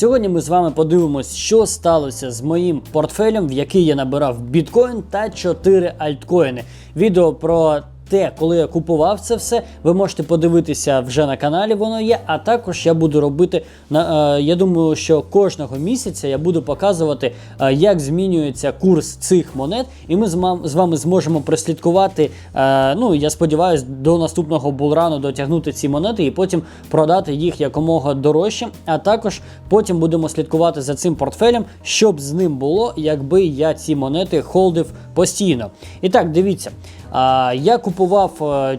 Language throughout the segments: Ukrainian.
Сьогодні ми з вами подивимось, що сталося з моїм портфелем, в який я набирав біткоін та 4 альткоїни. Відео про те, коли я купував це все, ви можете подивитися вже на каналі, воно є. А також я буду робити на е, я думаю, що кожного місяця я буду показувати, е, як змінюється курс цих монет, і ми з, вами зможемо прослідкувати. Е, ну я сподіваюся, до наступного булрану дотягнути ці монети і потім продати їх якомога дорожче. А також потім будемо слідкувати за цим портфелем, щоб з ним було, якби я ці монети холдив постійно. І так, дивіться. Я купував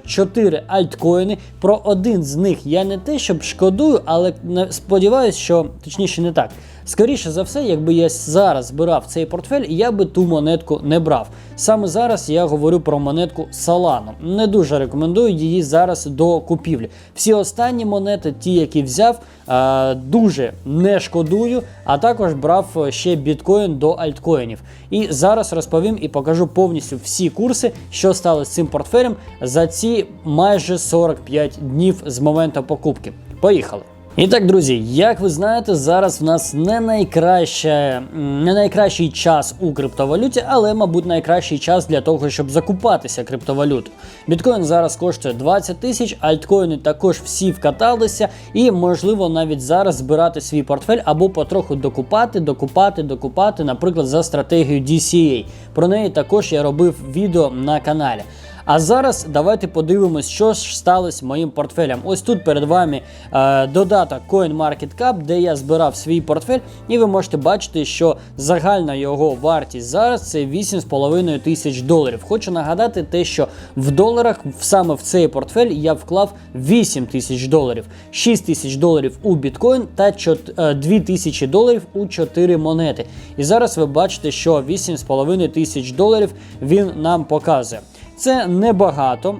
4 альткоїни. Про один з них я не те, щоб шкодую, але сподіваюся, що точніше не так. Скоріше за все, якби я зараз збирав цей портфель, я би ту монетку не брав. Саме зараз я говорю про монетку Solano. Не дуже рекомендую її зараз до купівлі. Всі останні монети, ті, які взяв, е, дуже не шкодую, а також брав ще біткоін до альткоїнів. І зараз розповім і покажу повністю всі курси, що стало з цим портфелем за ці майже 45 днів з моменту покупки. Поїхали! І так, друзі, як ви знаєте, зараз в нас не найкраще, не найкращий час у криптовалюті, але, мабуть, найкращий час для того, щоб закупатися криптовалюту. Біткоін зараз коштує 20 тисяч, альткоїни також всі вкаталися, і можливо навіть зараз збирати свій портфель або потроху докупати, докупати, докупати, наприклад, за стратегією DCA. Про неї також я робив відео на каналі. А зараз давайте подивимось, що ж сталося моїм портфелем. Ось тут перед вами е, додаток CoinMarketCap, де я збирав свій портфель, і ви можете бачити, що загальна його вартість зараз це 8,5 тисяч доларів. Хочу нагадати те, що в доларах саме в цей портфель я вклав 8 тисяч доларів, 6 тисяч доларів у біткоін та чот- е, 2 тисячі доларів у 4 монети. І зараз ви бачите, що 8,5 тисяч доларів він нам показує. Це небагато,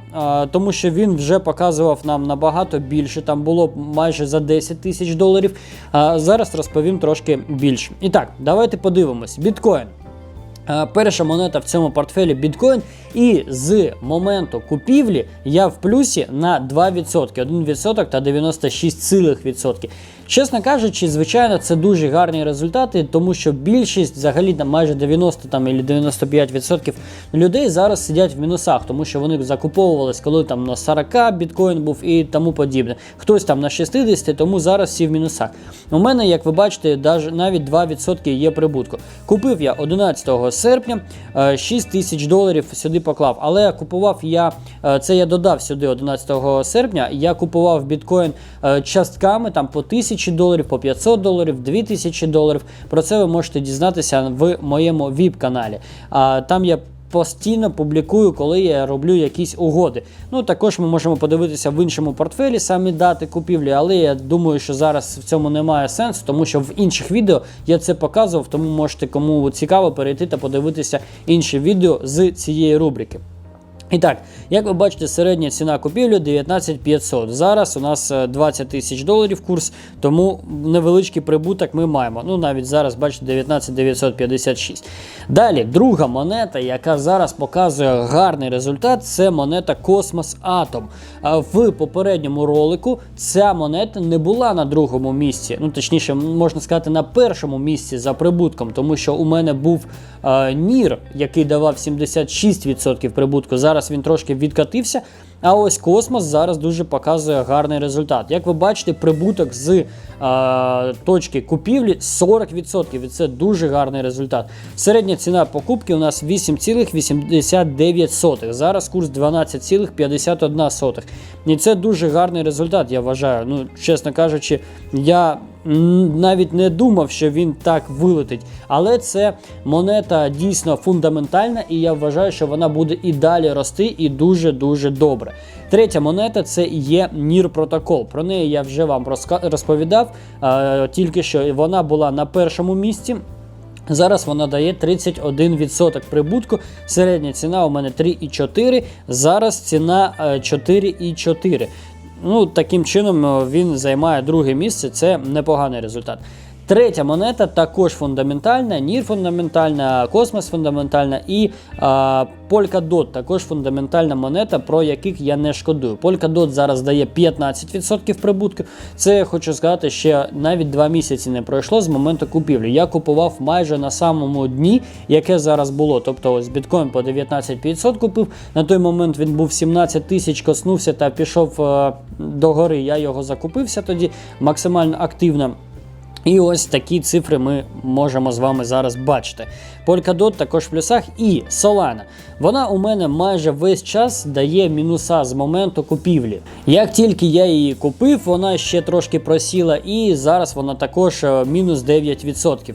тому що він вже показував нам набагато більше. Там було майже за 10 тисяч доларів. Зараз розповім трошки більше. І так, давайте подивимось. Біткоін. Перша монета в цьому портфелі біткоін, і з моменту купівлі я в плюсі на 2%, 1% та 96%. Чесно кажучи, звичайно, це дуже гарні результати, тому що більшість, взагалі там майже 90 там, або 95% людей зараз сидять в мінусах, тому що вони закуповувались, коли там на 40 біткоін був і тому подібне. Хтось там на 60, тому зараз всі в мінусах. У мене, як ви бачите, навіть 2% є прибутку. Купив я 11 серпня, е, 6 тисяч доларів сюди поклав. Але купував я, е, це я додав сюди 11 серпня. Я купував біткоін е, частками там по 1000 доларів, по 500 доларів, 2000 доларів. Про це ви можете дізнатися в моєму віп-каналі. А там я постійно публікую, коли я роблю якісь угоди. Ну також ми можемо подивитися в іншому портфелі самі дати купівлі, але я думаю, що зараз в цьому немає сенсу, тому що в інших відео я це показував, тому можете кому цікаво перейти та подивитися інші відео з цієї рубрики. І так, як ви бачите, середня ціна купівлі 19500. Зараз у нас е, 20 тисяч доларів курс, тому невеличкий прибуток ми маємо. Ну навіть зараз бачите 19956. Далі, друга монета, яка зараз показує гарний результат, це монета Космос Атом. В попередньому ролику ця монета не була на другому місці. Ну точніше, можна сказати, на першому місці за прибутком, тому що у мене був е, Нір, який давав 76% прибутку. Зараз він трошки відкатився. А ось космос зараз дуже показує гарний результат. Як ви бачите, прибуток з е, точки купівлі 40%. І це дуже гарний результат. Середня ціна покупки у нас 8,89. Зараз курс 12,51. І це дуже гарний результат, я вважаю. Ну, чесно кажучи, я навіть не думав, що він так вилетить. Але це монета дійсно фундаментальна, і я вважаю, що вона буде і далі рости, і дуже-дуже добре. Третя монета це є NIR протокол. Про неї я вже вам розповідав. е, тільки що вона була на першому місці. Зараз вона дає 31% прибутку. Середня ціна у мене 3,4. Зараз ціна е, 4,4. Ну, таким чином е, він займає друге місце. Це непоганий результат. Третя монета також фундаментальна, Нір фундаментальна, Космос фундаментальна і а, Polkadot також фундаментальна монета, про яких я не шкодую. Polkadot зараз дає 15% прибутку. Це я хочу сказати, ще навіть 2 місяці не пройшло з моменту купівлі. Я купував майже на самому дні, яке зараз було. Тобто ось біткоін по 19 купив. На той момент він був 17 тисяч, коснувся та пішов е, до гори. Я його закупився тоді максимально активно. І ось такі цифри ми можемо з вами зараз бачити. Polkadot також в плюсах і Solana. Вона у мене майже весь час дає мінуса з моменту купівлі. Як тільки я її купив, вона ще трошки просіла, і зараз вона також е, мінус 9%.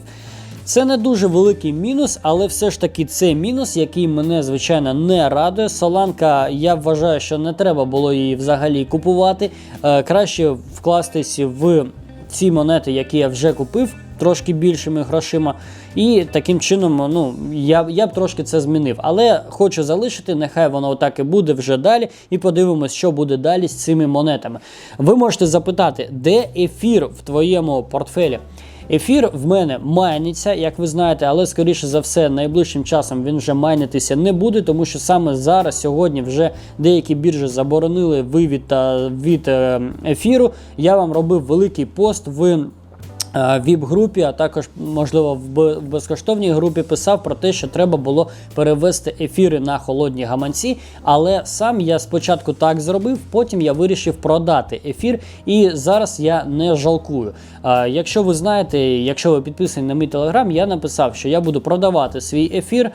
Це не дуже великий мінус, але все ж таки це мінус, який мене звичайно не радує. Соланка, я вважаю, що не треба було її взагалі купувати. Е, краще вкластись в ці монети, які я вже купив, трошки більшими грошима. І таким чином, ну я я б трошки це змінив. Але хочу залишити, нехай воно отак і буде вже далі. І подивимось, що буде далі з цими монетами. Ви можете запитати, де ефір в твоєму портфелі? Ефір в мене майниться, як ви знаєте, але скоріше за все, найближчим часом він вже майнитися не буде, тому що саме зараз, сьогодні, вже деякі біржі заборонили вивід та від е, ефіру. Я вам робив великий пост в. Е, Віп-групі, а також, можливо, в безкоштовній групі писав про те, що треба було перевести ефіри на холодні гаманці. Але сам я спочатку так зробив, потім я вирішив продати ефір, і зараз я не жалкую. Якщо ви знаєте, якщо ви підписані на мій телеграм, я написав, що я буду продавати свій ефір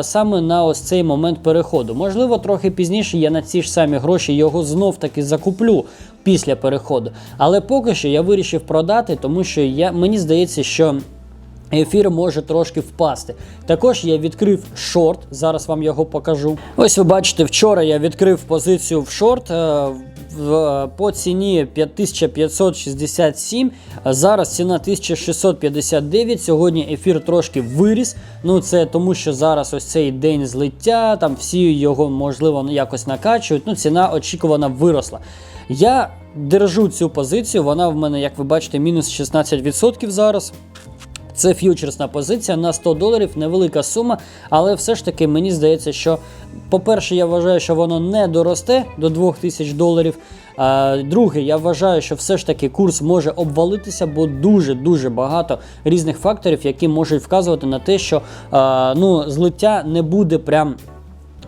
саме на ось цей момент переходу. Можливо, трохи пізніше я на ці ж самі гроші його знов таки закуплю після переходу. Але поки що я вирішив продати, тому що я, мені здається, що. Ефір може трошки впасти. Також я відкрив шорт, зараз вам його покажу. Ось ви бачите, вчора я відкрив позицію в шорт е, по ціні 5567. Зараз ціна 1659. Сьогодні ефір трошки виріс. Ну це тому, що зараз ось цей день злиття, там всі його можливо якось накачують. Ну, ціна очікувано виросла. Я держу цю позицію, вона в мене, як ви бачите, мінус 16% зараз. Це ф'ючерсна позиція на 100 доларів, невелика сума, але все ж таки мені здається, що, по-перше, я вважаю, що воно не доросте до 2000 доларів. А, Друге, я вважаю, що все ж таки курс може обвалитися, бо дуже-дуже багато різних факторів, які можуть вказувати на те, що а, ну, злиття не буде прям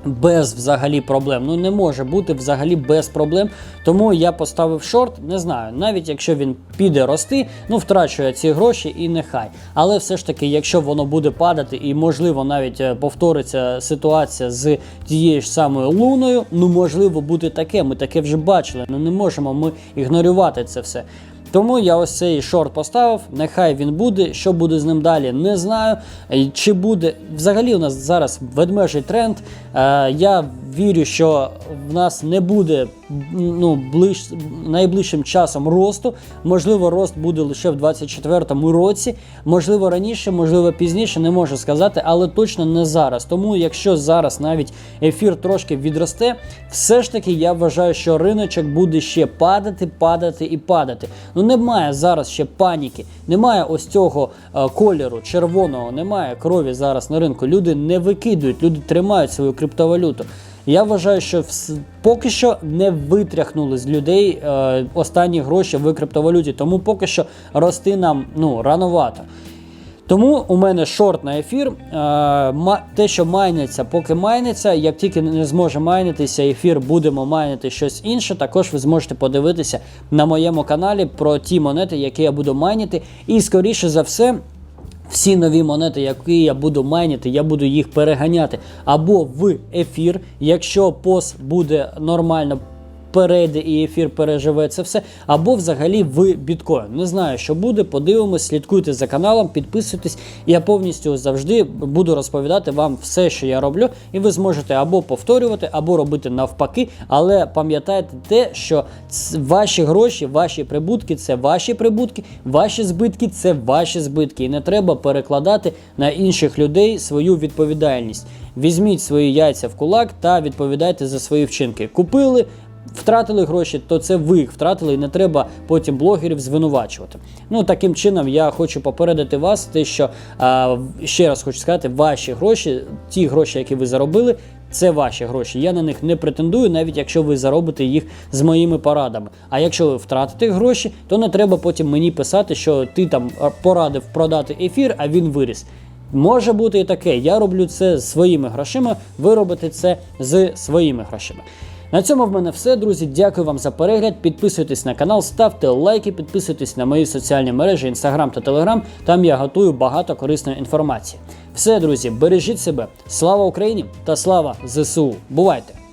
без взагалі проблем. Ну не може бути взагалі без проблем. Тому я поставив шорт, не знаю, навіть якщо він піде рости, ну втрачу я ці гроші і нехай. Але все ж таки, якщо воно буде падати, і можливо навіть е, повториться ситуація з тією ж самою луною, ну можливо буде таке. Ми таке вже бачили. Ну не можемо ми ігнорувати це все. Тому я ось цей шорт поставив. Нехай він буде. Що буде з ним далі, не знаю. Чи буде взагалі у нас зараз ведмежий тренд. Е, я вірю, що в нас не буде ну, ближ, найближчим часом росту. Можливо, рост буде лише в 2024 році. Можливо, раніше, можливо, пізніше, не можу сказати, але точно не зараз. Тому, якщо зараз навіть ефір трошки відросте, все ж таки я вважаю, що риночок буде ще падати, падати і падати. Ну немає зараз ще паніки, немає ось цього е, кольору червоного, немає крові зараз на ринку. Люди не викидують, люди тримають свою криптовалюту. Я вважаю, що поки що не витряхнули з людей е, останні гроші в криптовалюті, тому поки що рости нам ну, рановато. Тому у мене шорт на ефір. Е, те, що майниться, поки майниться, як тільки не зможе майнитися ефір, будемо майнити щось інше. Також ви зможете подивитися на моєму каналі про ті монети, які я буду майнити. І скоріше за все. Всі нові монети, які я буду майнити, я буду їх переганяти. Або в ефір, якщо пост буде нормально перейде і ефір переживе це все, або взагалі в біткоін. Не знаю, що буде. Подивимось, слідкуйте за каналом, підписуйтесь. Я повністю завжди буду розповідати вам все, що я роблю, і ви зможете або повторювати, або робити навпаки. Але пам'ятайте те, що ваші гроші, ваші прибутки це ваші прибутки, ваші збитки це ваші збитки. І не треба перекладати на інших людей свою відповідальність. Візьміть свої яйця в кулак та відповідайте за свої вчинки. Купили втратили гроші, то це ви їх втратили, і не треба потім блогерів звинувачувати. Ну таким чином я хочу попередити вас, те, що а, ще раз хочу сказати, ваші гроші, ті гроші, які ви заробили. Це ваші гроші. Я на них не претендую, навіть якщо ви заробите їх з моїми порадами. А якщо ви втратите гроші, то не треба потім мені писати, що ти там порадив продати ефір, а він виріс. Може бути і таке. Я роблю це з своїми грошима, ви робите це з своїми грошима. На цьому в мене все, друзі. Дякую вам за перегляд. Підписуйтесь на канал, ставте лайки, підписуйтесь на мої соціальні мережі, інстаграм та телеграм. Там я готую багато корисної інформації. Все, друзі, бережіть себе. Слава Україні та слава ЗСУ! Бувайте!